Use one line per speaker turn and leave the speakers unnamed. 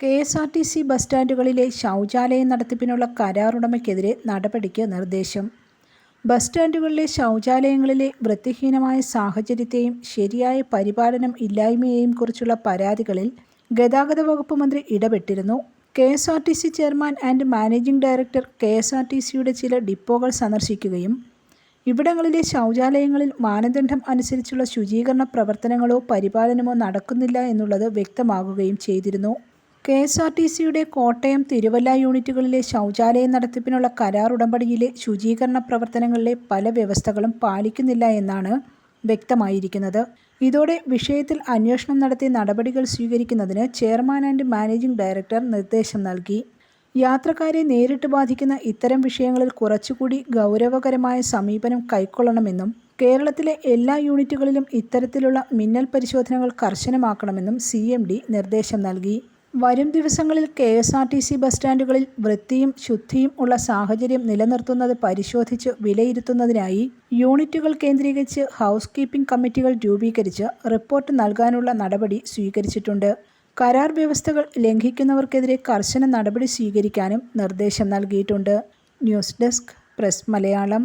K S R T C bus സ്റ്റാൻഡുകളിലെ ശൗചാലയ നടത്തിപ്പിനുള്ള കരാറുടമയ്ക്കെതിരെ നടപടിക്ക് നിർദ്ദേശം. ബസ് സ്റ്റാൻഡുകളിലെ ശൗചാലയങ്ങളിലെ വൃത്തിഹീനമായ സാഹചര്യത്തെയും ശരിയായ പരിപാലനം ഇല്ലായ്മയെയും കുറിച്ചുള്ള പരാതികളിൽ ഗതാഗത വകുപ്പ് മന്ത്രി ഇടപെട്ടിരുന്നു. K S R T C chairman and managing director K S R T സിയുടെ ചില ഡിപ്പോകൾ സന്ദർശിക്കുകയും ഇവിടങ്ങളിലെ ശൗചാലയങ്ങളിൽ മാനദണ്ഡം അനുസരിച്ചുള്ള ശുചീകരണ പ്രവർത്തനങ്ങളോ പരിപാലനമോ നടക്കുന്നില്ല എന്നുള്ളത് വ്യക്തമാകുകയും ചെയ്തിരുന്നു. കെ എസ് ആർ ടി സിയുടെ കോട്ടയം തിരുവല്ല യൂണിറ്റുകളിലെ ശൗചാലയ നടത്തിപ്പിനുള്ള കരാർ ഉടമ്പടിയിലെ ശുചീകരണ പ്രവർത്തനങ്ങളിലെ പല വ്യവസ്ഥകളും പാലിക്കുന്നില്ല എന്നാണ് വ്യക്തമായിരിക്കുന്നത്. ഇതോടെ വിഷയത്തിൽ അന്വേഷണം നടത്തി നടപടികൾ സ്വീകരിക്കുന്നതിന് ചെയർമാൻ ആൻഡ് മാനേജിംഗ് ഡയറക്ടർ നിർദ്ദേശം നൽകി. യാത്രക്കാരെ നേരിട്ട് ബാധിക്കുന്ന ഇത്തരം വിഷയങ്ങളിൽ കുറച്ചുകൂടി ഗൗരവകരമായ സമീപനം കൈക്കൊള്ളണമെന്നും കേരളത്തിലെ എല്ലാ യൂണിറ്റുകളിലും ഇത്തരത്തിലുള്ള മിന്നൽ പരിശോധനകൾ കർശനമാക്കണമെന്നും സി നിർദ്ദേശം നൽകി. വരും ദിവസങ്ങളിൽ K S R T C bus സ്റ്റാൻഡുകളിൽ വൃത്തിയും ശുദ്ധിയും ഉള്ള സാഹചര്യം നിലനിർത്തുന്നത് പരിശോധിച്ച് വിലയിരുത്തുന്നതിനായി യൂണിറ്റുകൾ കേന്ദ്രീകരിച്ച് ഹൗസ് കീപ്പിംഗ് കമ്മിറ്റികൾ രൂപീകരിച്ച് റിപ്പോർട്ട് നൽകാനുള്ള നടപടി സ്വീകരിച്ചിട്ടുണ്ട്. കരാർ വ്യവസ്ഥകൾ ലംഘിക്കുന്നവർക്കെതിരെ കർശന നടപടി സ്വീകരിക്കാനും നിർദ്ദേശം നൽകിയിട്ടുണ്ട്. News desk press Malayalam.